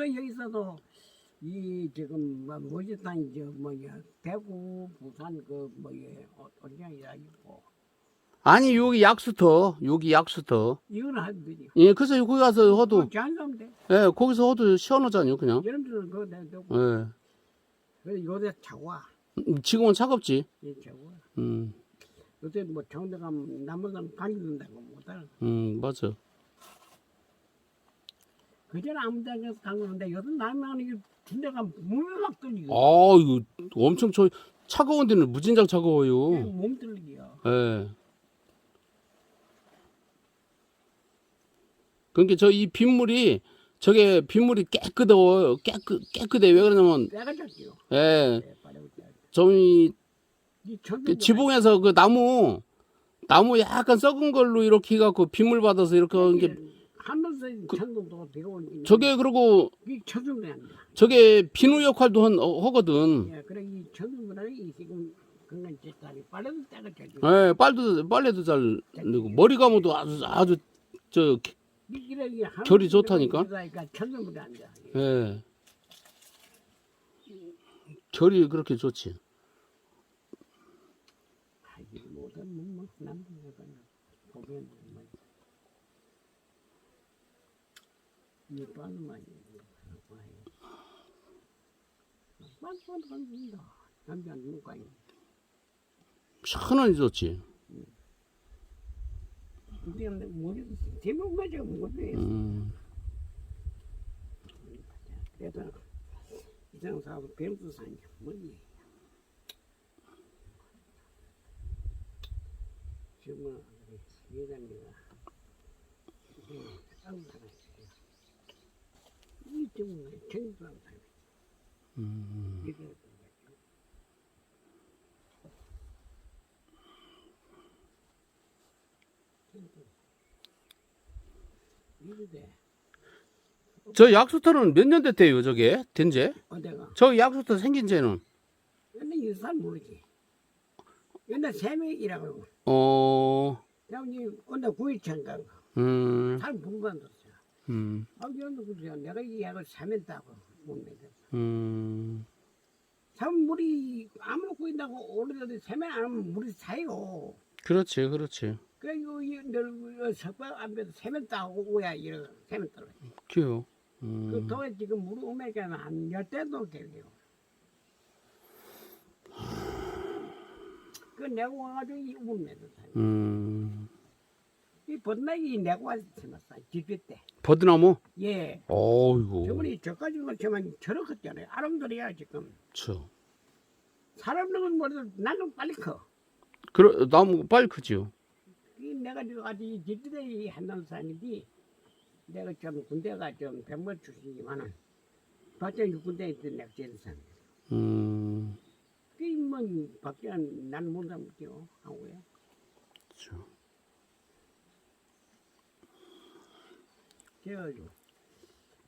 그 여기서도 이 지금 뭐 모지탄 저 뭐야 대구 부산 그 뭐야 어디야 있고 아니 여기 약수터 여기 약수터 이건 하면 되지. 예 그래서 거기 가서 허도 잘하면 돼. 예 거기서 허도 시원하잖아요 그냥 여러분들은 그거 내고 예 그래서 요새 차고 와. 음, 지금은 차갑지 이 차고 와. 음, 요새 뭐 정대 가면 남은 사람 가는다고 못하는. 음 맞아 그전에 아무 데나 가는데 요새 남면 이게 군대가 몸이 막 떨리고 아 이거 엄청 저 차가운 데는 무진장 차가워요 몸 떨리기야. 예 그러니까 저 이 빗물이 저게 빗물이 깨끗해요 깨끗 깨끗해 왜 그러냐면 내가 졌지요. 예 네. 저희 이 천둥 그 지붕에서 그 나무 나무 약간 썩은 걸로 이렇게 해 갖고 빗물 받아서 이렇게 하는 게 하면서 천둥도 들어오는 저게 그리고 이. 저게 비누 역할도 한, 어, 하거든. 예, 그래 이 천둥보다는 이 지금 건강 짓다니 빨래도 때가 졌지. 예, 빨도 빨래도 잘 내고 머리 감아도 아주 아주 저한 결이 좋다니까? 그러니까 안 돼. 예. 결이 그렇게 좋지. 아이 모든 뭐 남자가 그 냥 보면 뭐 이빠는 많이 빨빨 간다. 남자 누가 있 시원하니 좋지. 근데 머리 대목 맞아. 음, 그래도 이상 사고 뱀도 사냐 뭐니? 지금은 예전이가 싸움 살았어요. 이 때문에 전부 안 살아요. 음. 이게 이래 저 약수터는 몇 년 됐대요, 저게? 된제? 어디가? 저 약수터 생긴 지는 근데 이 사람 모르지. 옛날 세명이라고. 어, 형님 오늘 구이천가 음, 사람 분간뒀어. 음, 아, 연도 그래요. 내가 이 약을 사면 따고 못 먹어. 음, 참 물이 아무나 구인다고 오래전에 세면 안 하면 물이 사요. 그렇지, 그렇지. 그리고 이늘 석방 앞에서 세면 따고 오야 이러 세면 따라. 그요. 그 음, 도에 지금 물 오메가는 한 열 대도 되요. 그 내가 와가지고 이 울면서 사. 음, 이 내가 와서 심었어. 집회 때. 버드나무? 예. 어이구, 저번에 저까지 그렇지만 저렇겠잖아요. 아름다리야 지금. 저. 사람들은 뭐래도 나는 빨리 커. 그래, 나무 빨리 크지요. 이 내가 지금 아직 집들이 한다는 사람인데 내가 좀 군대가 좀 병벌 출신이지만은 박정 육군대에 있던 내가 제일 사람. 음, 그뭐 박정 나는 못 남겨 한국에. 저. 제가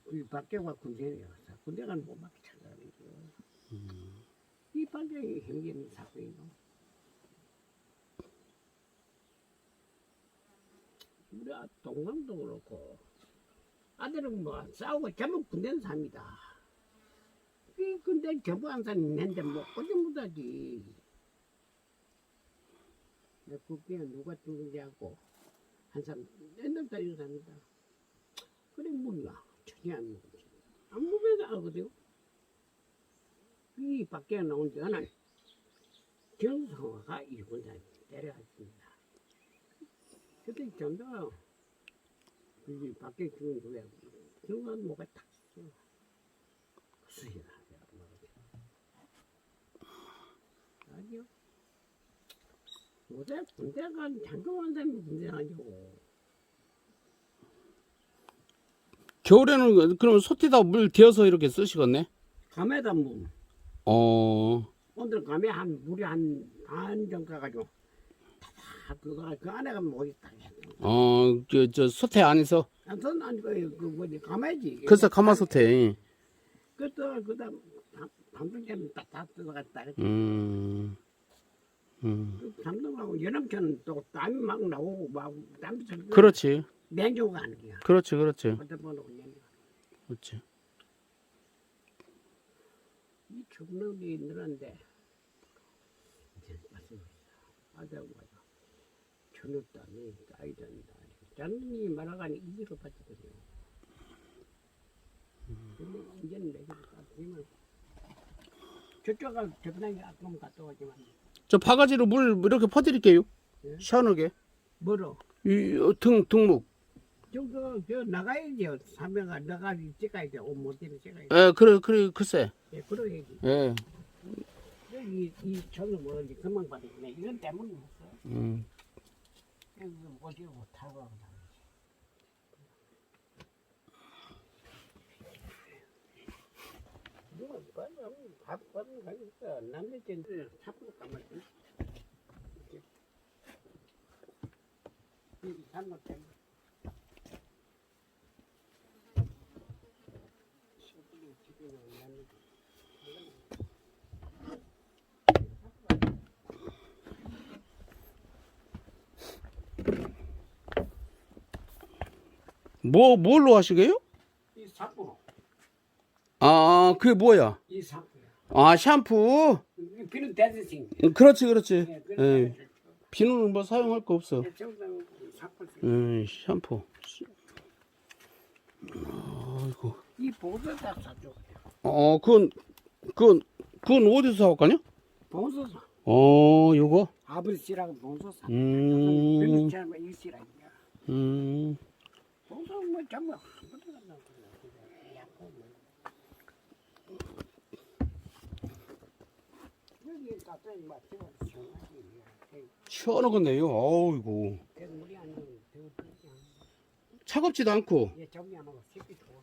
그 박정과 군대에 갔어. 군대 가는 못 막히 찾아가지고. 이 박정이 행기는 사건이고. 우리 아- 동남도 그렇고 아들은 뭐 싸우고 전부 군대는 삽니다. 이 근데 전부 안 사는데 뭐 어디 못하지. 내 국비는 누가 죽은지 하고 한 사람 맨날 다니는 사람이다. 그래 몰라 전혀 안 먹지. 안 먹어도 알거든요. 이 밖에 나온 저는 정성화가 일군단 데려갔습니다. 그때 전도 이 밖에 죽은 거야. 정말 뭐가 탁 써. 수시다. 아니요. 요새 군대가 장동한 사람이 군대 아니고. 겨울에는 그- 그럼 소띠다 물 데워서 이렇게 쓰시겠네? 감에다 뭐 어, 오늘 감에 한 물이 한반 정도 가가지고 다 그거 그 안에 가면 뭐 있다. 어, 그, 저, 소태 안에서? 안선 아니고 그 뭐지 감에지. 글쎄, 가마소태. 그것도 그다음 밤중에는 딱다 들어갔다. 음, 음. 그 잠동하고 여름철은 또 땀이 막 나오고 막 땀이 들 그렇지. 냉조가 하는 거야. 그렇지, 그렇지. 거. 그렇지. 축능이 늘었는데 이제 맞습니다. 아들하고 와서 저녁도 안 해. 아이 된다. 장님이 말아가니 이기로 빠지거든요. 근데 이제는 내기로 빠지면 저쪽은 저번에 아까 갔다 오지만 저 바가지로 물 이렇게 퍼드릴게요. 예? 시원하게. 뭐로? 이 어, 등 등목. 저거 저 나가야죠. 사명아 나가지 찍어야 돼. 옷 못입고 찍어야 돼. 예, 그래 그래 글쎄. 예, 그러야지. 예. 이, 이 저는 뭐지 금방 받았네. 이건 때문에 없어. 음. 이거 뭐지 못하고 하고 누가 빨리 밥 받는 가니까 남자친구 잡고 가만히 이 잘못 때문에 시골이 지금 남자 뭐 뭘로 하시게요? 이 사포 아, 그게 뭐야? 이 사포야 아, 샴푸. 이 비는 대드싱 음, 그렇지, 그렇지. 예, 예. 그래 비누는 뭐 사용할 거 없어. 사포 음, 샴푸. 아이고. 이 보드다 사줘 어, 그건 그건 그건 어디서 사올까요? 봉수 사 어, 요거. 아버지랑 봉수 사 음. 별미처럼 일시라니까 음. 봉수 뭐 전부 아무도 안 나오고 약간 뭐. 여기 가까이 맞지만 시원하지 시원하겠네요. 어이구. 물이 안 나오면 더워 그냥 차갑지도 않고. 얘 정리 안 하고 쉽게 좋아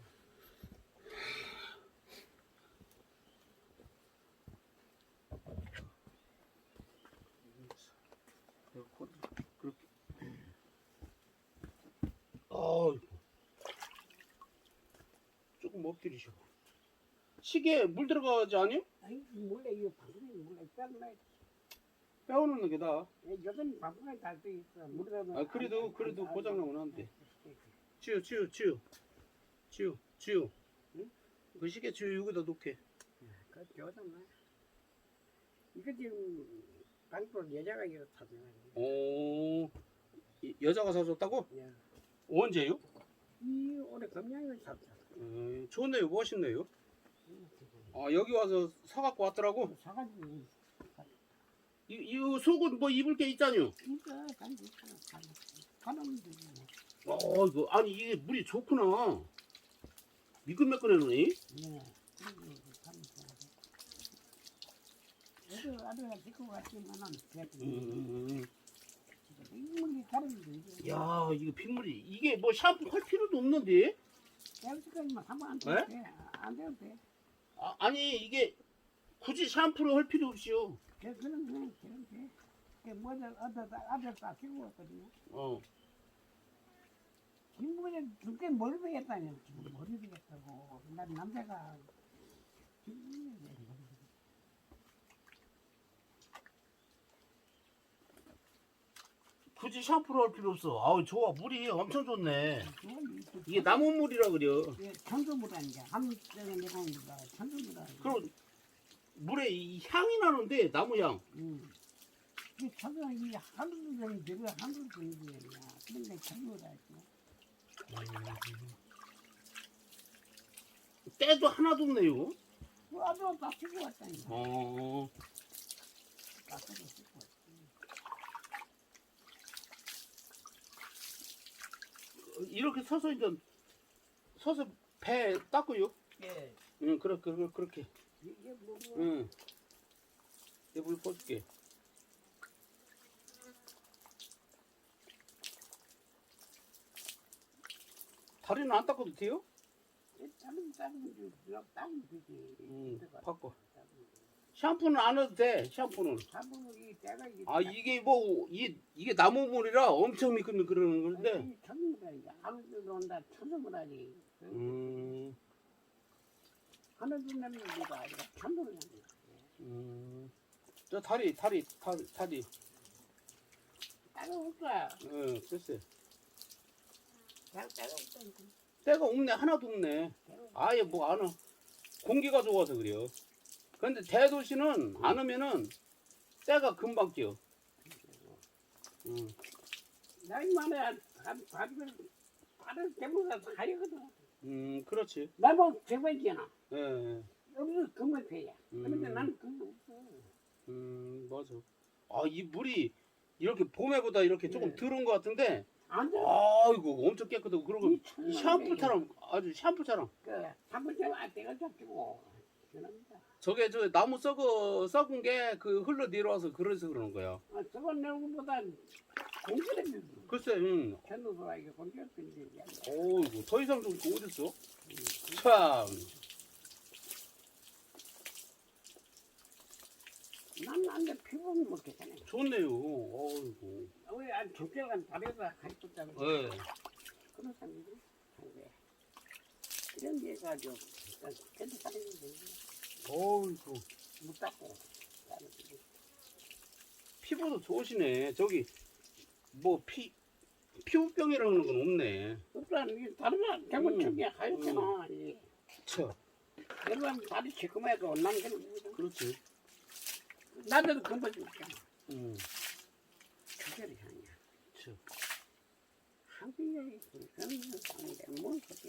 어이구. 조금 엎드리셔. 시계 물 들어가지 않아요? 아니 몰래 이거 방송에 몰래 뺐나 빼오는 게 나. 요즘 방송에 달수 있어 물에 아, 그래도 그래도 고장 나면 안 돼. 치우 치우 치우. 치우 치우. 응? 그 시계 치우 여기다 놓게. 그 요즘 이거 지금 방송 여자가 이거 타잖아 오. 이- 여자가 사줬다고? 예. 언제요? 이 올해 금양을 샀어 음, 좋네요, 멋있네요. 아 여기 와서 사갖고 왔더라고. 사가지고 이, 이 속은 뭐 입을 게 있잖요. 이거 간지 있잖아 가면 되지 어, 이거 아니 이게 물이 좋구나. 미끈미끈해놓니? 아들가 갔지만은 그래도 음, 인물이 다른데 이게 야 이거 빗물이 이게 뭐 샴푸 할 필요도 없는데? 여기까지만 하면 안 네? 돼. 안 돼도 돼. 아, 아니 이게 굳이 샴푸를 할 필요 없이요. 그래, 그런 거, 그런 게. 그 뭐냐, 아들, 아들 다 키고 왔거든요. 어. 김부에 두께 머리 되겠다니. 지금 머리 되겠다고. 난 남자가. 김부에 머 굳이 샴푸를 할 필요 없어. 아우 좋아 물이 엄청 좋네. 이게 나무 물이라 그려. 예, 천도물 아니야. 한국적인 내공입니다. 천도물 아니야. 그럼 물에 이 향이 나는데 나무 향. 음. 이 천도, 이 한국적인 내공, 한국적인 내공이야. 그런데 천도물 아니야. 때도 하나도 없네요. 그 아들 다 키고 왔다니까. 어. 키고 왔다. 이렇게 서서 이제 서서 배 닦고요. 예. 응, 그렇게 그렇게 그렇게. 이게 뭐, 응. 내물 꺼줄게. 다리는 안 닦아도 돼요? 다른 다른 거 다른 되지. 응, 바꿔. 샴푸는 안 해도 돼. 샴푸는. 사부는 이 때가 이게 아 이게 뭐 이, 이게 나무물이라 엄청 미끈미끈한 건데. 천문이니까 하늘도 온다 천문이라니. 음, 하늘도 내는 거 아니라 아니야. 음. 저 다리 다리 다리 다리. 때가 없어. 응, 글쎄. 때가 없네 하나도 없네. 아예 뭐 안 와. 공기가 좋아서 그래요. 근데 대도시는 안 오면은 때가 금방 끼어. 음. 나이 만에 밥을 밥을 대부분 가려거든. 음, 그렇지. 나뭐 제발이잖아. 예, 예. 여기서 금을 패야. 그런데 음. 나는 그거 없어. 음, 맞아. 아, 이 물이 이렇게 봄에보다 이렇게 조금 네. 들은 것 같은데, 안 돼. 아이고, 엄청 깨끗하고, 이 천만 샴푸처럼, 아주 샴푸처럼. 그 밥을 좀 아때가 잡히고. 저게 저 나무 썩어, 썩은 게 그 흘러 내려와서 그래서 그러는 거야. 아, 저건 내고보다 공기를 글쎄, 응. 견도소가 이게 공기를 빌리지. 어이구, 더 이상 좀 어딨어? 참. 난안돼 피부는 먹겠잖아. 좋네요. 어이구. 우리 안 적절한 밥에다 가르쳤다고. 예. 그런 사람들이 한데 이런 데 가지고 견도 사는 게 어이구. 못 닦고. 피부도 좋으시네. 저기, 뭐, 피, 피부병이라는 건 없네. 그러니까 이게 다른 사람 잘못 음. 저기 하였잖아. 이 쳐. 여러분 다리 나는 그런 거거든. 그렇지. 나도 금방 죽잖아. 음. 그대로 향이야. 쳐. 한국에 상인데 뭘 그렇게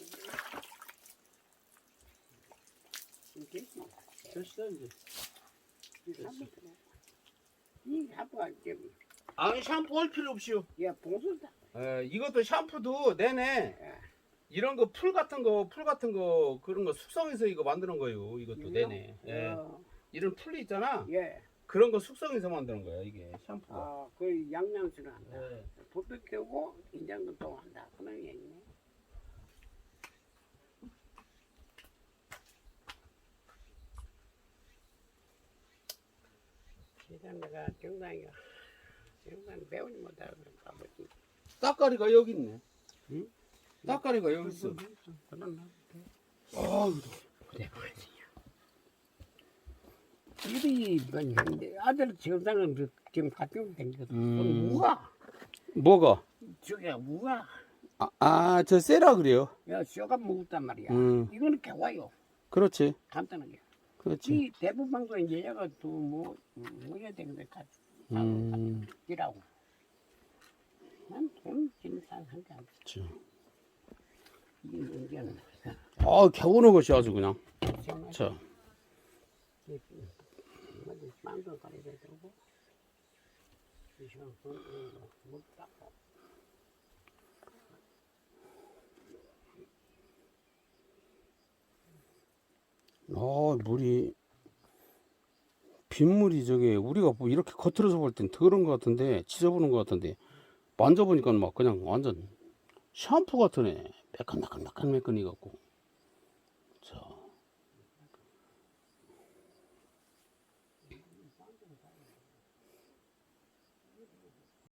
이게 됐어, 이제. 이 하부가 이제 아니, 샴푸 할 필요 없이요. 야 봉수다. 예, 이것도 샴푸도 내내 이런 거 풀 같은 거, 풀 같은 거 그런 거 숙성해서 이거 만드는 거예요. 이것도 내내. 예. 어, 이런 풀이 있잖아. 예. 그런 거 숙성해서 만드는 거야, 이게 샴푸가. 아, 그 양념수를 한다. 예. 불도 켜고 인장도 또 한다. 그런 게 있네. 세상 내가 정당이가 정당 배우지 못하고 아버지. 따까리가 여기 있네. 응? 따까리가 여기 있어. 그런 나. 아유, 그래 그러지. 일이 뭔데 아들 정당은 지금 같은 생겼어. 음. 우가 뭐가? 저게 우가 아, 아, 저 세라 그래요. 야 쇼가 먹었단 말이야. 음, 이거는 개와요. 그렇지. 간단하게. 그렇지. 이 대부분 방송에 얘가 또뭐 뭐야 되는데 같이 음, 일하고. 난돈 진상 한게 안 그렇죠. 이게 문제는 아, 겨우는 것이 아주 그냥. 뭐지 빵도 가려야 되고. 이 시간 못 닦고. 아, 물이 빗물이 저게 우리가 뭐 이렇게 겉으로서 볼 땐 더러운 것 같은데 지저분한 것 같은데 만져보니까 막 그냥 완전 샴푸 같으네. 매끈매끈매끈매끈 이 갖고